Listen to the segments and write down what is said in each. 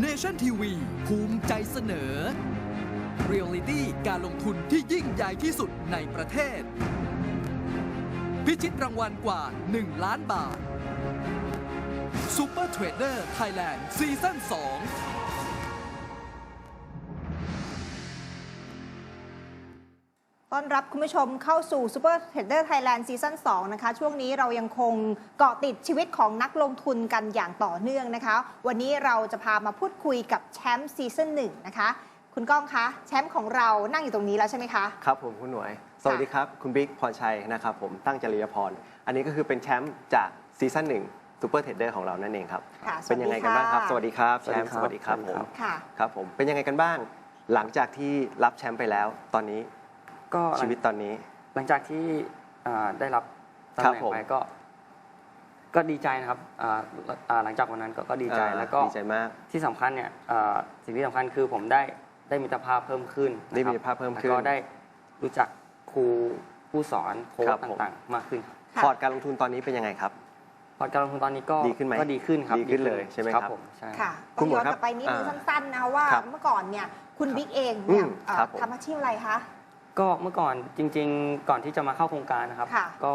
Nation TV ภูมิใจเสนอ Reality การลงทุนที่ยิ่งใหญ่ที่สุดในประเทศ พิชิตรางวัลกว่า 1 ล้านบาท Super Trader Thailand ซีซั่น2 ต้อนรับคุณผู้ชมเข้าสู่ Super Trader Thailand ซีซั่น2นะคะ ช่วงนี้เรายังคงเกาะติดชีวิตของนักลงทุนกันอย่างต่อเนื่องนะคะ วันนี้เราจะพามาพูดคุยกับแชมป์ซีซั่น1นะคะ คุณก้องคะ แชมป์ของเรานั่งอยู่ตรงนี้แล้วใช่ไหมคะ ครับผมคุณหน่วย สวัสดีครับ คุณบิ๊กพรชัยนะครับผมตั้งจริยพร อันนี้ก็คือเป็นแชมป์จากซีซั่นหนึ่งซูเปอร์เทรดเดอร์ของเรานั่นเองครับ ค่ะเป็นยังไงกันบ้างครับะสวัสดีครับสวัแชสดีมป์ครับสวัสดีครับสวัสผดีมครับค่ะ ครับผมเป็นยังไงกันบ้าง หลังจากที่รับแชมป์ไปแล้ว ตอนนี้ ก็หลังชีวิตตอนนี้ หลังจากที่อ่าได้รับตำครับแหน่งผมไปก็ ก็ดีใจนะครับอ่าอ่าหลังจากวันนั้นก็ก็ดีใจอ่าแล้วก็ดีใจมากที่สำคัญเนี่ยอ่าสิ่งที่สำคัญคือผมได้ได้มิตรภาพเพิ่มขึ้นนะครับได้มิตรภาพเพิ่มขึ้นแล้วก็ได้รู้จักครูผู้สอนโค้ชครับผมต่างๆ มากขึ้นครับค่ะพอร์ตการลงทุนตอนนี้เป็นยังไงครับพอร์ตการลงทุนตอนนี้ก็ดีขึ้นไหมก็ดีขึ้นครับดีขึ้นเลยใช่ไหมครับผมใช่ค่ะคุต้อณงหมย้ออนครักบลับไปนิดนึงอ่าสั้นๆนะคะว่าครับเมื่อก่อนเนี่ยคุณบิ๊กเองเนี่ยอืมเอ่อครับผมทำอาชีพอะไรคะ ก็เมื่อก่อนจริง ๆ ก่อนที่จะมาเข้าโครงการนะครับ ค่ะ ก็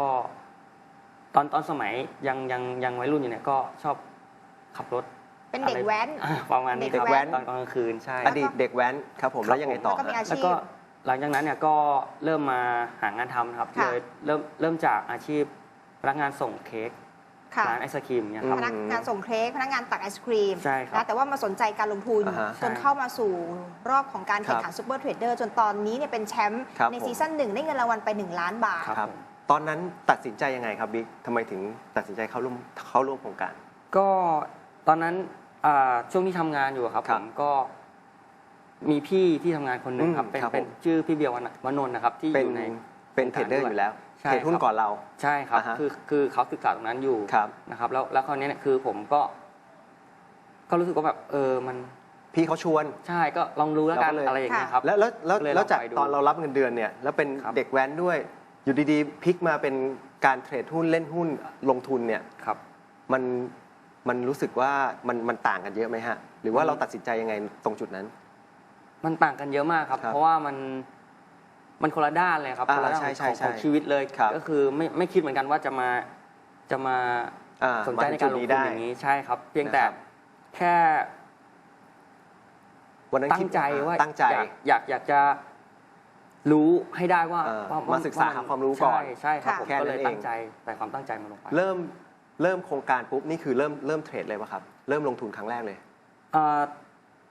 ตอนตอนสมัยยังยังยังวัยรุ่นอยู่เนี่ยก็ชอบขับรถ เป็นเด็กแว้น อ่าประมาณนี้เด็คกรับแว้น ตอนกลางคืนใช่ อดีตเด็กแว้นครับผมครับ แล้วยังไงต่อแล้วก็มีฮะอาชีพ แล้วก็หลังจากนั้นเนี่ยก็เริ่มมาหางานทำนะครับค่ะ เลยเริ่มเริ่มจากอาชีพพนักงานส่งเค้ก ค่ะ ร้านไอศครีมเนี่ยครับ พนักงานส่งเค้กพนักงานตักไอศครีมใช่ครับนะแต่ว่ามาสนใจการลงทุน อ่าฮะจนเข้ามาสู่รอบของการแข่งขันซูเปอร์เทรดเดอร์จนตอนนี้เนี่ยเป็นแชมป์ครับในผม ซีซั่นหนึ่งได้เงินรางวัลไป 1 ล้านบาท ครับครับผมตอนนั้นตัดสินใจยังไงครับบิ๊กทำไมถึงตัดสินใจเข้าร่วมเข้าร่วมโครงการ ก็ตอนนั้นอ่าช่วงที่ทำงานอยู่อะครับครัผบมก็มีพี่ที่ทำงานคนหนึ่งครับ อืมเป็นครับเป็นผมชื่อพี่เบียร์วนวนนท์นะครับ ที่อเป็นยู่ในเป็นเทรดเดอร์อยู่แล้ว ใช่เทรดหุ้นครับ ก่อนเรา ใช่ครับอ่าฮะคือคือเขาศึกษาตรงนั้นอยู่ครับ นะครับแล้วแล้วคราวนี้เนี่ยคือผมก็ ก็รู้สึกว่าแบบ เออมันพี่เขาชวน ใช่ก็ลองรู้แล้วกันเราก็เลย อะไรอย่างเงี้ยครับ แล้วแล้วแล้วเลยแล้วจากลองไปดูตอนเรารับเงินเดือนเนี่ยแล้วเป็นครับ เด็กแว้นด้วย อยู่ดีๆพลิกมาเป็นการเทรดหุ้นเล่นหุ้นลงทุนเนี่ยครับ มันมันรู้สึกว่ามันมันต่างกันเยอะไหมฮะ หรือว่าเราตัดสินใจยังไงตรงจุดนั้น มันต่างกันเยอะมากครับ ครับเพราะว่ามัน มันคนละด้านเลยครับอ่าคนละด้านใช่ใช่ของใช่ของชีวิตเลยครับก็คือไม่ไม่คิดเหมือนกันว่าจะมาจะมาอ่าสนใจในการลงทุนอย่างนี้ใช่ครับ เพียงแต่นะครับ แค่ วันนั้นตั้คิงดใจว่าตั้งใจ อยากอยากอยากจะรู้ให้ได้ว่าเออว่มาศึกษาหาความรู้ก่อนใช่ใช่ครับค่ะ ผมแค่นั้นก็เลยเอง ตั้งใจใส่ความตั้งใจมาลงไปเริ่มเริ่มโครงการปุ๊บนี่คือเริ่มเริ่มเทรดเลยป่ะครับ เริ่มลงทุนครั้งแรกเลย เอ่อ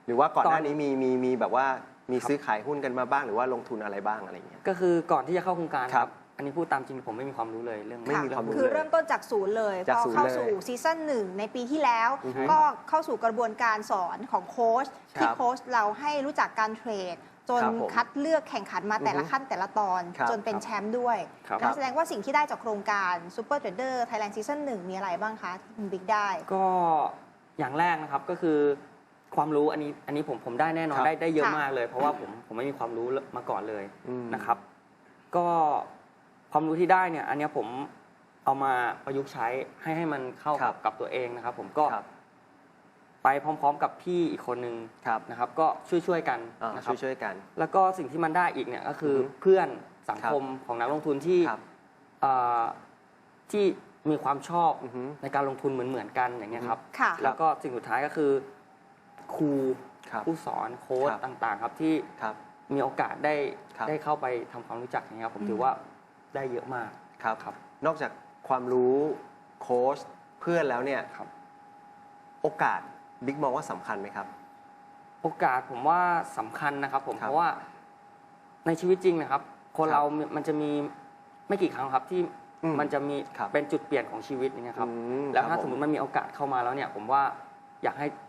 หรือว่าก่อนตอนหน้านี้มีมีมีแบบว่า มีครับซื้อขายหุ้นกันมาบ้างหรือว่าลงทุนอะไรบ้างอะไรอย่างเงี้ย ก็คือก่อนที่จะเข้าโครงการครับ อันนี้พูดตามจริงผมไม่มีความรู้เลยเรื่องไม่มีค่ะความรู้ คือเลยเริ่มต้นจากศูนย์เลยจากพอศูนย์เข้าเลยสู่ซีซั่นหนึ่งในปีที่แล้ว อือฮึก็เข้าสู่กระบวนการสอนของโค้ชครับที่โค้ชเราให้รู้จักการเทรด จนครับผมคัดเลือกแข่งขันมาแต่ละอือฮึขั้นแต่ละตอน ครับจนเป็นครับแชมป์ด้วยครับ นั่นแสดงว่าสิ่งที่ได้จากโครงการ Super Trader Thailand Season 1 มีอะไรบ้างคะที่คุณบิ๊กได้ ก็อย่างแรกนะครับก็คือ ความรู้อันนี้อันนี้ผมผมได้แน่นอนครับ ได้ได้เยอะค่ะ มากเลย เพราะว่าผมผมไม่มีความรู้มาก่อนเลยอืม นะครับ ก็ความรู้ที่ได้เนี่ย อันเนี้ยผมเอามาประยุกต์ใช้ให้ให้มันเข้าครักับบ กับตัวเองนะครับ ผมก็ครับไปพร้อม ๆ กับพี่อีกคนนึงครับนะครับ ก็ช่วยๆกันอ่านะครับ ช่วยช่วยๆกัน แล้วก็สิ่งที่มันได้อีกเนี่ยก็คือออฮึเพื่อนสังครับคมของนักลงทุนที่ครับ เอ่อที่มีความชอบอือฮึ ในการลงทุนเหมือนเหมือนๆกันอย่างเงี้ยครับ ค่ะ แล้วก็สิ่งสุดท้ายก็คือ ครูครับผู้สอนโค้ชครับต่างๆ ครับที่ครับมีโอกาสได้ครับ ได้เข้าไปทำความรู้จักอย่างเงี้ยครับผมอืมถือว่าได้เยอะมาก ครับ ครับ นอกจากความรู้โค้ชเพื่อนแล้วเนี่ยครับ โอกาสบิ๊กมองว่าสำคัญไหมครับ โอกาสผมว่าสำคัญนะครับ ผมครับเพราะว่าในชีวิตจริงนะครับ คนครับเรามันจะมีไม่กี่ครั้งครับที่อืมมันจะมีครับเป็นจุดเปลี่ยนของชีวิตอย่างเงี้ยครับ อืมแล้วครัถ้าบสมมติมันมีโอกาสเข้ามาแล้วเนี่ย ผมว่าอยากให้ไ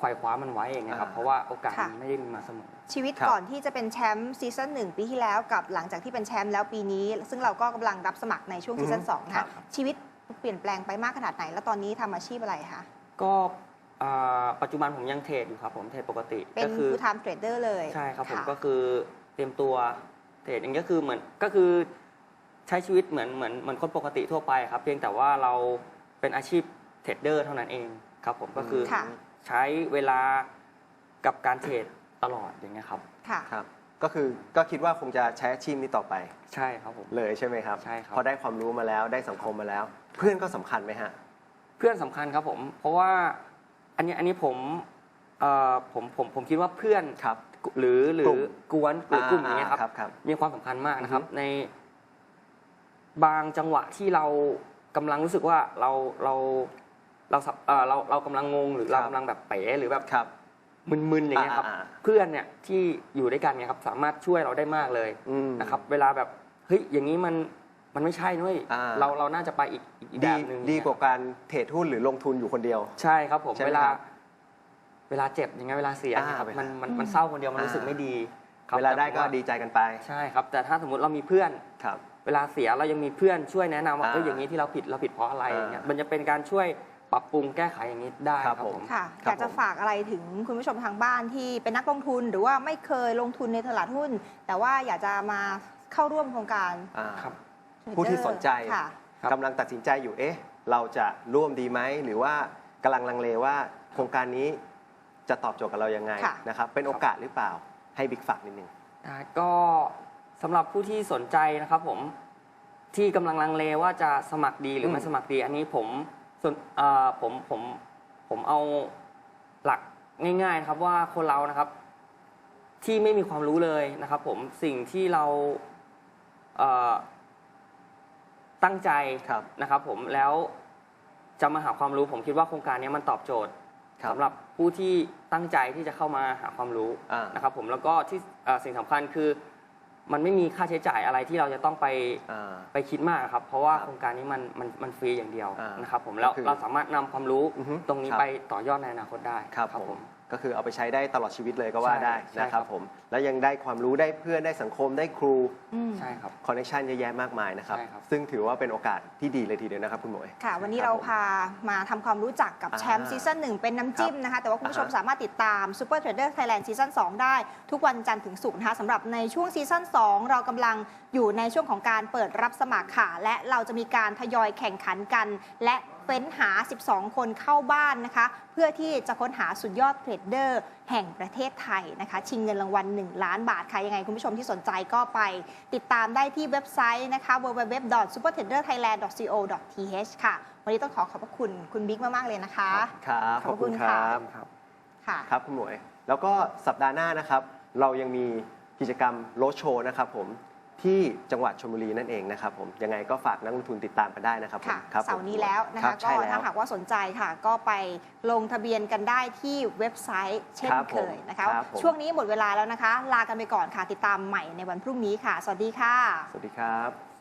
ขว่คว้ามันไว้อย่างเงี้ยครับ อ่า เพราะว่าโอกาสค่ะ มันไม่ได้มีมาเสมอ ชีวิตครับ ก่อนที่จะเป็นแชมป์ซีซั่นหนึ่งปีที่แล้วกับหลังจากที่เป็นแชมป์แล้วปีนี้ ซึ่งเราก็กำลังรับสมัครในช่วงอือฮึซีซั่นสองนะครัคะบ ชีวิตเปลี่ยนแปลงไปมากขนาดไหน แล้วตอนนี้ทำอาชีพอะไรคะก็อ่าปัจจุบันผมยังเทรดอยู่ครับผมเทรดปกติเป็น ก็คือ full time trader เลยใช่ครับผมะ ก็คือเตรียมตัวเทรดอย่างนี้ก็คือเหมือนก็คือใช้ชีวิตเหมือนเหมือนเหมือนคนปกติทั่วไปครับ เพียงแต่ว่าเราเป็นอาชีพเทรดเดอร์เท่านั้นเองครับผมก็คือค่ะ ใช้เวลากับการเทรดตลอดอย่างเงี้ยครับ ค่ะ ครับ ก็คือก็คิดว่าคงจะใช้อาชีพนี้ต่อไป ใช่ครับผม เลยใช่ไหมครับใช่ครับ พอได้ความรู้มาแล้วได้สังคมมาแล้ว เพื่อนก็สำคัญไหมฮะ เพื่อนสำคัญครับผม เพราะว่าอันนี้อันนี้ผมเอ่อผมผมผมคิดว่าเพื่อนครับ หรือหรืกลุ่อมกวนหรือกลุ่มอย่างเงี้ยครับ ครับครับมีความสำคัญมากนะครับอือฮึในบางจังหวะที่เรากำลังรู้สึกว่าเราเรา เราสับเอ่อเราเรากำลังงงหรือเรากำลังแบบเป๋หรือแบบครับ มึนๆอย่างเงี้ยครับอ่าอ่าเพื่อนเนี่ยที่อยู่ด้วยกันเนี่ยครับสามารถช่วยเราได้มากเลยอืมนะครับ เวลาแบบเฮ้ยอย่างนี้มันมันไม่ใช่นุ้ยอ่า เราเราน่าจะไปอีกอีกอีกแบดีบหนึ่งดีเนี่ยกว่าการเทรดหุ้นหรือลงทุนอยู่คนเดียว ใช่ครับผมใช่ไหมเวลา ครับเวลาเจ็บอย่างเงี้ยเวลาเสียอ่าเนี่ยครับเวลามันมันอืมมันเศร้าคนเดียวมันอ่ารู้สึกไม่ดีครับเวลาได้แต่ก็ผมว่ดีใจกันไปใช่ครับ แต่ถ้าสมมติเรามีเพื่อน ครับ เวลาเสียเรายังมีเพื่อนช่วยแนะนำว่าอ่าเอออย่างนี้ที่เราผิดเราผิดเพราะอะไรอ่าอย่างเงี้ยมันจะเป็นการช่วย ปรับปรุงแก้ไขอย่างนี้ได้คครัรับบผมผม ค่ะครับอยากจะผม ฝากอะไรถึงคุณผู้ชมทางบ้านที่เป็นนักลงทุนหรือว่าไม่เคยลงทุนในตลาดหุ้น แต่ว่าอยากจะมาเข้าร่วมโครงการ อ่า ครับ ผู้ที่สนใจ ค่ะ ครับ กำลังตัดสินใจอยู่ เอ๊ะ เราจะร่วมดีไหม หรือว่ากำลังลังเลว่าโครงการนี้จะตอบโจทย์กับเรายังไงค่ะ นะครับ เป็นโอกาสหรือเปล่า ให้บิ๊กฝากนิดนึงได้ก็สำหรับผู้ที่สนใจนะครับผมที่กำลังลังเลว่าจะสมัครดีหรือไม่อืมสมัครดี อันนี้ผม ส่วนเอ่อผมผมผมเอาหลักง่ายๆนะครับว่าคนเรานะครับ ที่ไม่มีความรู้เลยนะครับ ผมสิ่งที่เราเอ่อตั้งใจครับนะครับ ผมแล้วจะมาหาความรู้ ผมคิดว่าโครงการนี้มันตอบโจทย์ครับสำหรับผู้ที่ตั้งใจที่จะเข้ามาหาความรู้อ่านะครับ ผมแล้วก็ที่เอ่อสิ่งสำคัญคือ มันไม่มีค่าใช้จ่ายอะไรที่เราจะต้องไปอ่า ไปคิดมากครับ เพราะว่าครับโครงการนี้มันมันมันฟรีอย่างเดียวอ่านนะครับผมแล้วก็คือเราสามารถนำความรู้อือฮึตรงนี้ครับไปต่อยอดในอนาคตได้ครับผม ก็คือเอาไปใช้ได้ตลอดชีวิตเลยก็ว่าใช่ได้ใช่นะคครัรับบผมแล้วยังได้ความรู้ได้เพื่อนได้สังคมได้ครูอืมใช่ครับ คอนเนคชันเยอะแยะมากมายนะครับ ใช่ครับ ซึ่งถือว่าเป็นโอกาสที่ดีเลยทีเดียวนะครับคุณหมวย ค่ะ วันนี้ครับเราผมพามาทำความรู้จักกับอ่าแชมป์ซีซั่นหนึ่งเป็นน้ำจิ้มนะคะ แต่ว่าคุณผู้ชมอ่าฮะ สามารถติดตาม Super Trader Thailand ซีซั่น2ได้ ทุกวันจันทร์ถึงศุกร์นะคะสำหรับในช่วงซีซั่น2 เรากำลังอยู่ในช่วงของการเปิดรับสมัครค่ะ และเราจะมีการทยอยแข่งขันกัน และ เฟ้นหา 12 คนเข้าบ้านนะคะ เพื่อที่จะค้นหาสุดยอดเทรดเดอร์ แห่งประเทศไทยนะคะ ชิงเงินรางวัล 1 ล้านบาทค่ะ ยังไงคุณผู้ชมที่สนใจก็ไป ติดตามได้ที่เว็บไซต์นะคะ www.supertraderthailand.co.th ค่ะ วันนี้ต้องขอขอบพระคุณคุณบิ๊กมาก ๆ เลยนะคะ ครับขอบคุณค่ะครับค่ะครับคุณหมวย แล้วก็สัปดาห์หน้านะครับ เรายังมีกิจกรรมโรดโชว์นะครับผม ที่จังหวัดชลบุรีนั่นเองนะครับผมยังไงก็ฝากนักลงทุนติดตามกันได้นะครับผมค่ะครับผมเสาร์นี้แล้วนะรัคะบก็ใช่แล้ว ถ้าหากว่าสนใจค่ะ ก็ไปลงทะเบียนกันได้ที่เว็บไซต์เช่นครับเคผมยนะคะ ครับผม ช่วงนี้หมดเวลาแล้วนะคะ ลากันไปก่อนค่ะติดตามใหม่ในวันพรุ่งนี้ค่ะ สวัสดีค่ะ สวัสดีครับ